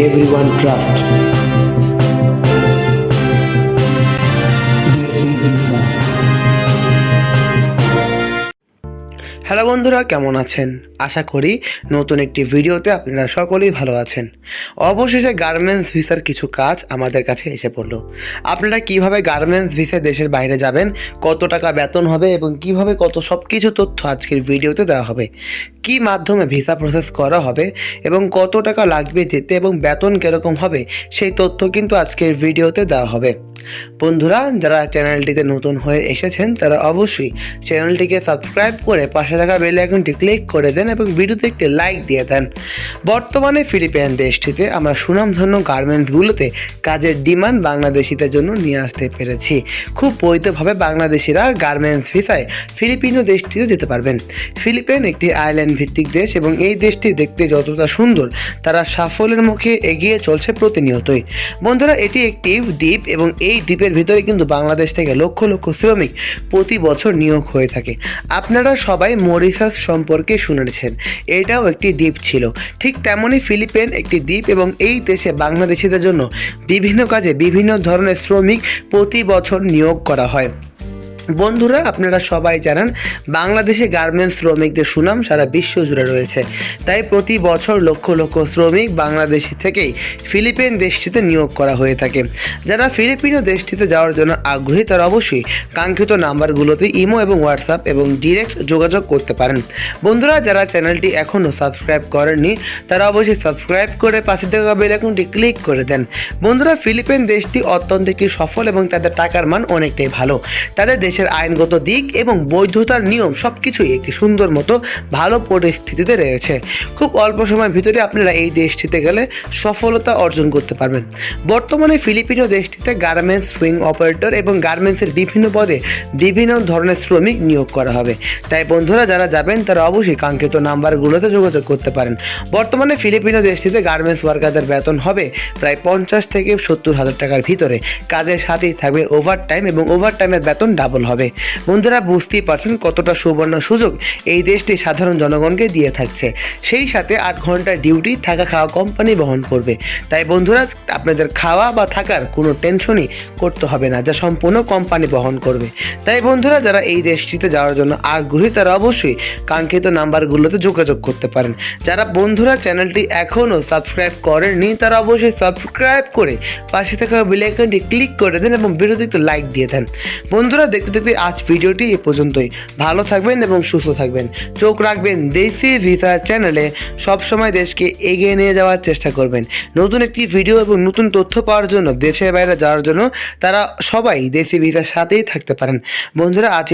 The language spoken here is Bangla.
everyone trusts. হ্যালো বন্ধুরা, কেমন আছেন? আশা করি নতুন একটি ভিডিওতে আপনারা সকলেই ভালো আছেন। অবশেষে গার্মেন্টস ভিসার কিছু কাজ আমাদের কাছে এসে পড়ল। আপনারা কীভাবে গার্মেন্টস ভিসায় দেশের বাইরে যাবেন, কত টাকা বেতন হবে এবং কীভাবে কত সব কিছু তথ্য আজকের ভিডিওতে দেওয়া হবে, কি মাধ্যমে ভিসা প্রসেস করা হবে এবং কত টাকা লাগবে যেতে এবং বেতন কীরকম হবে, সেই তথ্য কিন্তু আজকের ভিডিওতে দেওয়া হবে। বন্ধুরা, যারা চ্যানেলটিতে নতুন হয়ে এসেছেন, তারা অবশ্যই চ্যানেলটিকে সাবস্ক্রাইব করে পাশে থাকা বেল আইকনটি ক্লিক করে দেন এবং ভিডিওতে একটি লাইক দিয়ে দেন। বর্তমানে ফিলিপাইন দেশটিতে আমরা সুনামধন্য গার্মেন্টসগুলোতে কাজের ডিমান্ড বাংলাদেশিদের জন্য নিয়ে আসতে পেরেছি। খুব বৈধভাবে বাংলাদেশিরা গার্মেন্টস ভিসায় ফিলিপিনো দেশটিতে যেতে পারবেন। ফিলিপাইন একটি আইল্যান্ড ভিত্তিক দেশ এবং এই দেশটি দেখতে যতটা সুন্দর, তারা সাফল্যের মুখে এগিয়ে চলছে প্রতিনিয়তই। বন্ধুরা, এটি একটি দ্বীপ এবং এই দ্বীপের ভিতরে কিন্তু বাংলাদেশ থেকে লক্ষ লক্ষ শ্রমিক প্রতি বছর নিয়োগ হয়ে থাকে। আপনারা সবাই মরিশাস সম্পর্কে শুনেছেন। এটাও একটি দ্বীপ ছিল। ঠিক তেমনই ফিলিপাইন একটি দ্বীপ এবং এই দেশে বাংলাদেশিদের জন্য বিভিন্ন কাজে বিভিন্ন ধরনের শ্রমিক প্রতি বছর নিয়োগ করা হয়। বন্ধুরা, আপনারা সবাই জানান, বাংলাদেশে গার্মেন্টস শ্রমিকদের সুনাম সারা বিশ্ব জুড়ে রয়েছে। তাই প্রতি বছর লক্ষ লক্ষ শ্রমিক বাংলাদেশি থেকেই ফিলিপিন দেশটিতে নিয়োগ করা হয়ে থাকে। যারা ফিলিপিনো দেশটিতে যাওয়ার জন্য আগ্রহী, তারা অবশ্যই কাঙ্ক্ষিত নাম্বারগুলোতে ইমো এবং হোয়াটসঅ্যাপ এবং ডিরেক্ট যোগাযোগ করতে পারেন। বন্ধুরা, যারা চ্যানেলটি এখনও সাবস্ক্রাইব করেননি, তারা অবশ্যই সাবস্ক্রাইব করে পাশে থাকা বেল ক্লিক করে দেন। বন্ধুরা, ফিলিপিন দেশটি অত্যন্ত একটি সফল এবং তাদের টাকার মান অনেকটাই ভালো। তাদের দেশের আইনগত দিক এবং বৈধতার নিয়ম সব কিছুই একটি সুন্দর মতো ভালো পরিস্থিতিতে রয়েছে। খুব অল্প সময়ের ভিতরে আপনারা এই দেশটিতে গেলে সফলতা অর্জন করতে পারবেন। বর্তমানে ফিলিপিনো দেশটিতে গার্মেন্টস সুইং অপারেটর এবং গার্মেন্টসের বিভিন্ন পদে বিভিন্ন ধরনের শ্রমিক নিয়োগ করা হবে। তাই বন্ধুরা, যারা যাবেন, তারা অবশ্যই কাঙ্ক্ষিত নাম্বারগুলোতে যোগাযোগ করতে পারেন। বর্তমানে ফিলিপিনো দেশটিতে গার্মেন্টস ওয়ার্কারদের বেতন হবে প্রায় পঞ্চাশ থেকে সত্তর হাজার টাকার ভিতরে। কাজের সাথেই থাকবে ওভার টাইম এবং ওভার টাইমের বেতন ডাবল হবে। বন্ধুরা, বুঝতেই পারছেন কতটা সুবর্ণ সুযোগ এই দেশটি সাধারণ জনগণকে দিয়ে থাকছে। সেই সাথে আট ঘণ্টা ডিউটি, থাকা খাওয়া কোম্পানি বহন করবে। তাই বন্ধুরা, আপনাদের খাওয়া বা থাকার কোনো টেনশনই করতে হবে না, যা সম্পূর্ণ কোম্পানি বহন করবে। তাই বন্ধুরা, যারা এই দেশটিতে যাওয়ার জন্য আগ্রহী, তারা অবশ্যই কাঙ্ক্ষিত নাম্বারগুলোতে যোগাযোগ করতে পারেন। যারা বন্ধুরা চ্যানেলটি এখনও সাবস্ক্রাইব করেননি, তারা অবশ্যই সাবস্ক্রাইব করে পাশে থাকা বেলাইকনটি ক্লিক করে দেন এবং ভিডিওতে একটু লাইক দিয়ে দেন। বন্ধুরা, দেখতে দেখতে আজ ভিডিওটি এ পর্যন্তই। ভালো থাকবেন এবং সুস্থ থাকবেন। চোখ রাখবেন দেশি ভিসা চ্যানেলে। সবসময় দেশকে এগিয়ে নিয়ে যাওয়ার চেষ্টা করবেন। নতুন একটি ভিডিও এবং নতুন তথ্য পাওয়ার জন্য, দেশের বাইরে যাওয়ার জন্য, তারা সবাই দেশি ভিসার সাথেই থাকতে পারেন। বন্ধুরা, আজ